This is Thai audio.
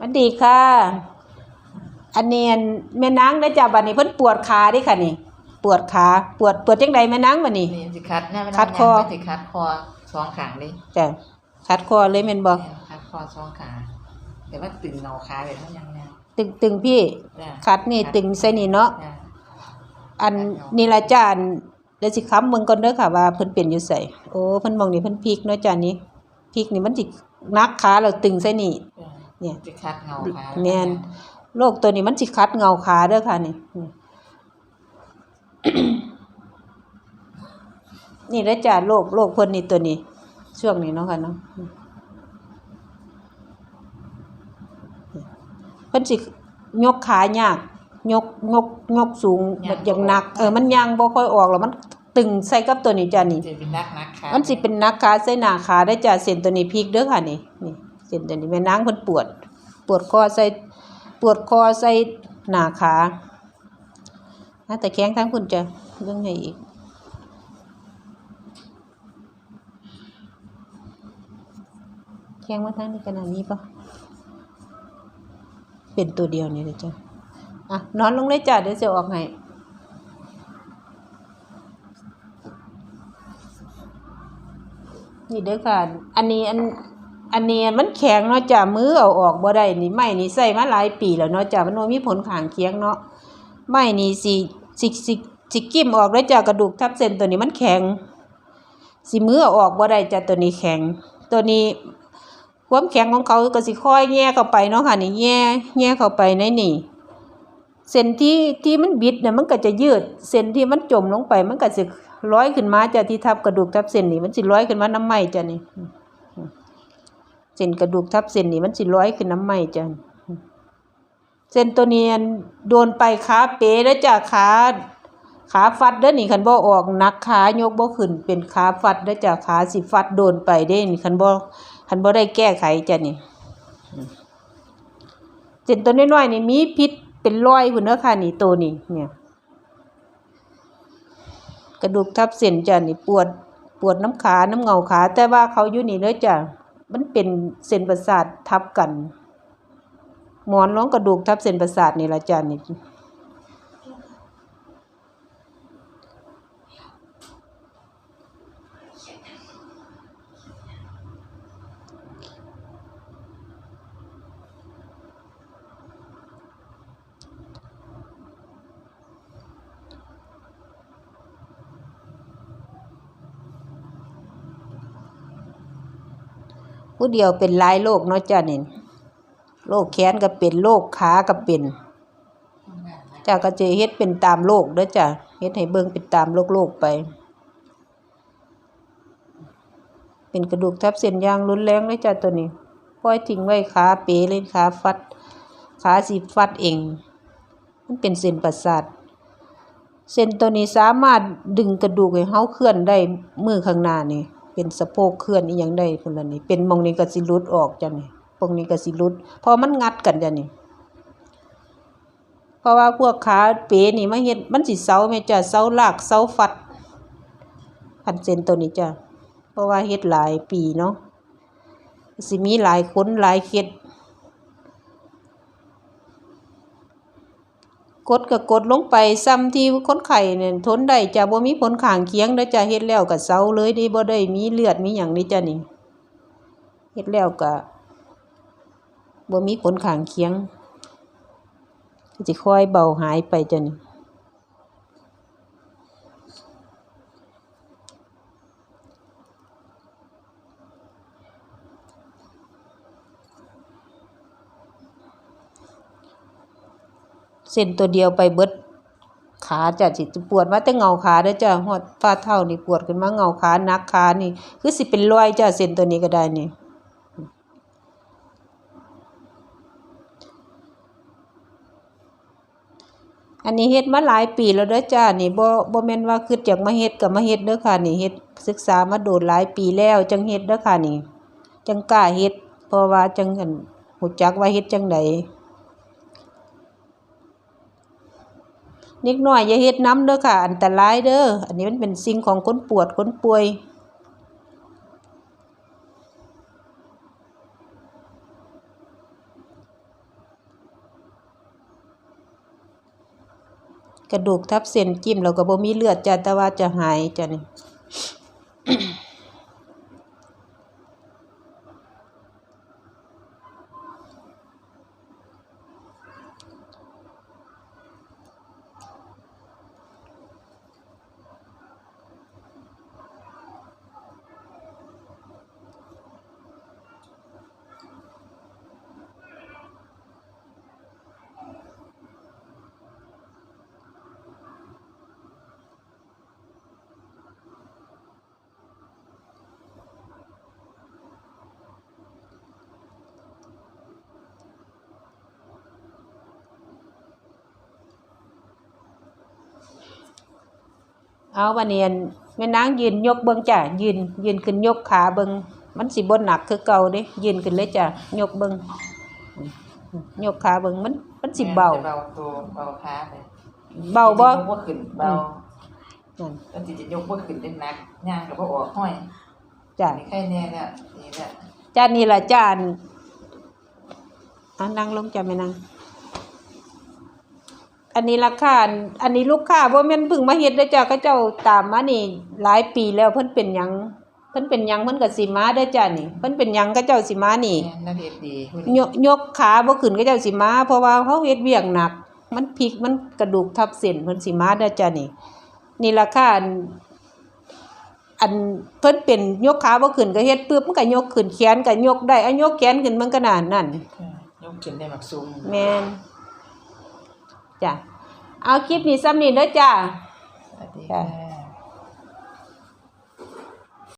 สวัสดีค่ะ อันนี้อันแม่นางได้อจ้าบัดนี้เพิ่นปวดขาเดิค่ะนี่ ปวดขาปวดปวดจังใดแม่นางบัดนี้ นี่สิคัดเนี่ยมันคัดคอ สิคัดคอสองขางเลยจ้ะคัดคอเลยแม่นบ่แม่นคัดคอสองขาแต่ว่าตึงเงาขาเลยเท่ายังไงตึงตึงพี่ จ้ะคัดนี่ตึงใส่นี่เนาะจ้ะอันนี่ละจ้าอันเดี๋ยวสิค้ำเบิ่งก่อนเด้อค่ะว่าเพิ่นเป็นอยู่ไสโอ้เพิ่นมองนี่เพิ่นพลิกเนาะจ้านี่พลิกนี่มันสินักขาแล้วตึงใส่นี่ จ้ะ เนี่ยสิคัดเงาขาแม่นโรคตัวนี้มันสิคัดเงาขาเด้อค่ะนี่นี่นี่แล้วจ้าโรคโรคเพิ่นนี่ตัวนี้ ช่วงนี้เนาะค่ะเนาะเพิ่นสิยกขายาก ยกยกยกสูงแบบอย่างหนัก เออมันย่างบ่ค่อยออกแล้วมันตึงใส่กับตัวนี้จ้านี่สิเป็นนักนักขามันสิเป็นนักขาใส่หน้าขาได้จ้าเส้นตัวนี้พลิกเด้อค่ะนี่นี่ เส้นตัวนี้แม่นางเพิ่นปวด ปวดคอใส่ปวดคอใส่หน้าขานะแต่แข้งทั้งคุณจะเรื่องให้อีกแข้งมาทั้งในขนาดนี้ปะเป็นตัวเดียวนี่เลยจ้ะอะนอนลงเลยจ้ะเดี๋ยวจะออกให้นี่เด้อค่ะ อันนี้อัน อันนี้มันแข็งเนาะจ้ะมือเอาออกบ่ได้นี่ไม้นี่ใส่มาหลายปีแล้วเนาะจ้ะมันบ่มีผลข้างเคียงเนาะไม้นี่สิสิสิสิกิมออกแล้วจ้ะกระดูกทับเส้นตัวนี้มันแข็งสิมือเอาออกบ่ได้จ้ะตัวนี้แข็ง ตัวนี้ความแข็งของเขาก็สิค่อยแย่เข้าไปเนาะค่ะนี่แย่แย่เข้าไปในนี่เส้นที่ที่มันบิดเนี่ยมันก็จะยืด เส้นที่มันจมลงไป มันก็สิร้อยขึ้นมาจ้ะที่ทับกระดูกทับเส้นนี่มันสิร้อยขึ้นมาน้ำไหมจ้ะนี่ เส้นกระดูกทับเส้นนี่มันสิร้อยขึ้นน้ำไหมจ้ะเส้นตัวเนี้อันโดนไปขาเป๋แล้วจ้ะขาขาฟัดเด้อนี่คันบ่ออกนักขายกบ่ขึ้นเป็นขาฟัดเด้อจ้ะขาสิฟัดโดนไปเด้นี่คันบ่คันบ่ได้แก้ไขจ้ะนี่เส้นตัวน้อยๆนี่มีพิษเป็นร้อยพุ่นเด้อค่ะนี่ตัวนี้เนี่ยกระดูกทับเส้นจ้ะนี่ปวดปวดน้ำขาน้ำเงาขาแต่ว่าเขาอยู่นี่เลยจ้ะ มันเป็นเส้นประสาททับกัน หมอนรองกระดูกทับเส้นประสาทนี่ละจ้ะนี่ ผู้เดียวเป็นหลายโรคเนาะจ้ะนี่โรคแขนก็เป็นโรคขาก็เป็นจ้ะก็จะเฮ็ดเป็นตามโรคเด้อจ้ะเฮ็ดให้เบิ่งเป็นตามโรคโรคไป เป็นกระดูกทับเส้นยางรุนแรงเลยจ้ะตัวนี้ปล่อยทิ้งไว้ขาเป๋เลยขาฟัด ขาสิฟัดเอง มันเป็นเส้นประสาทเส้นตัวนี้สามารถดึงกระดูกให้เฮาเคลื่อนได้มือข้างหน้านี่ เป็นสะโพกเคลื่อนอีหยังได้พุ่นละนี่เป็นมองนี้ก็สิรุดออกจ้ะนี่ตรงนี้ก็สิรุดพอมันงัดกันจ้ะนี่เพราะว่าพวกขาเป๋นี่มาเฮ็ดมันสิเสาแม่จ้ะเสาลากเสาฟัดพันเซนตัวนี้จ้ะเพราะว่าเฮ็ดหลายปีเนาะสิมีหลายคนหลายเข็ด กดก็กดลงไปซ้ำที่คนไข้เนี่ยทนได้จะบ่มีผลข้างเคียงเด้วจะเฮ็ดแล้วก็เซาเลยด้บ่ได้มีเลือดมีหยังนี่จ้ะนี่เฮ็ดแล้วก็บ่มีผลข้างเคียงสิค่อยเบาหายไปจ้ะนี่ ส้นตัวเดียวไปเบิดขาจ้ะสิปวดมาแต่เงาขาเด้อจ้ะฮอดฝ่าเท้านี่ปวดขึ้นมาเงาขานักขานี่ คือสิเป็นรอยจ้ะเส้นตัวนี้ก็ได้นี่อันนี้เฮ็ดมาหลายปีแล้วเด้อจ้า นี่บ่บ่แม่นว่าคิดอยากมาเฮ็ดก็มาเฮ็ดเด้อค่ะ นี่เฮ็ดศึกษามาโดดหลายปีแล้ว จังเฮ็ดเด้อค่ะนี่ จังกล้าเฮ็ดเพราะว่าจังอั่นรู้จักว่าเฮ็ดจังได เล็กน้อยอย่าเฮ็ดน้ำเด้อค่ะ อันตรายเด้ออันนี้มันเป็นสิ่งของคนปวดคนป่วยกระดูกทับเส้นจิ้มแล้วก็บ่มีเลือดจ้ะแต่ว่าจะหายจ้ะนี่ เอาวันนี้อันแม่นางยืนยกเบิ่งจ้ะยืนยืนขึ้นยกขาเบิ่งมันสิบ่หนักคือเก่าเด้ยืนขึ้นเลยจ้ะยกเบิ่งยกขาเบิ่งมันมันสิเบาเบาตัวเบาขาไปเบาบ่ยกบ่ขึ้นเบานั่นตอนที่จะยกบ่ขึ้นได้หนักย่างก็บ่ออกห้อยจ้ะนี่แค่แน่แล้วนี่แหละจ้านี่ล่ะจ้าอันอะนั่งลงจ้ะแม่นาง อันนี้ราคาอันอันนี้ลูกค้าบ่แม่นเพิ่งมาเฮ็ดเด้อจ้ะเขาเจ้าตามมานี่ หลายปีแล้วเพิ่นเป็นหยังเพิ่นเป็นหยังเพิ่นก็สิมาเด้อจ้ะนี่เพิ่นเป็นหยังเขาเจ้าสิมานี่แม่นนักเฮ็ดดีผู้ยนี้กยกขาบ่ขึ้นก็เจ้าสิมาเพราะว่าเขาเฮ็ดเวียกหนัก มันพลิกมันกระดูกทับเส้นเพิ่นสิมาเด้อจ้ะนี่ นี่ราคาอันอันเพิ่นเป็นยกขาบ่ขึ้นก็เฮ็ดปึ๊บมันก็ยกขึ้นแขนก็ยกได้อันยกแขนขึ้นมันก็นานนั่นยกขึ้นได้มักซุ่มแม่น จ้ะเอาคลิปนี้ซ้ำนี้เด้อจ้ะสวัสดีค่ะ